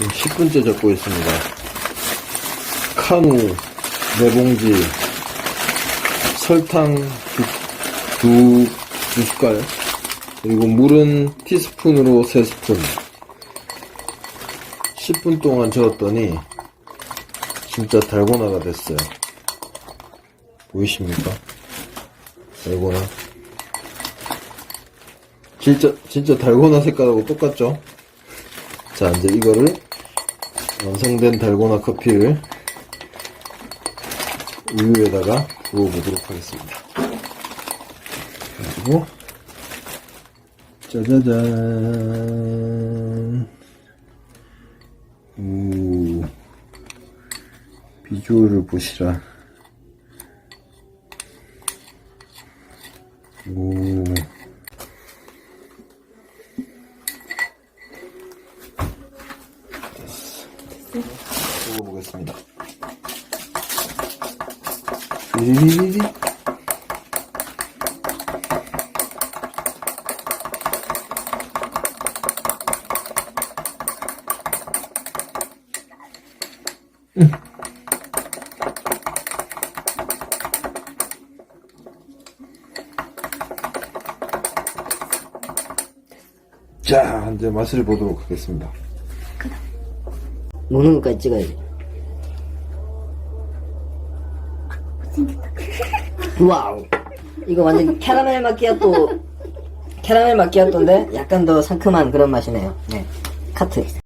지금 10분째 적고 있습니다. 카누, 네 봉지, 설탕 두, 두, 두 숟갈, 그리고 물은 티스푼으로 세 스푼. 10분 동안 저었더니 진짜 달고나가 됐어요. 보이십니까? 달고나. 진짜, 진짜 달고나 색깔하고 똑같죠? 자, 이제 이거를 완성된 달고나 커피를 우유에다가 부어보도록 하겠습니다. 그리고 짜자잔. 오 비주얼을 보시라. 오 먹어보겠습니다. 리리리리. 자, 이제 맛을 보도록 하겠습니다. 먹는 것까지 찍어야지. 와우. 이거 완전 캐러멜 마키아또, 캐러멜 마키아또인데 약간 더 상큼한 그런 맛이네요. 네. 카트.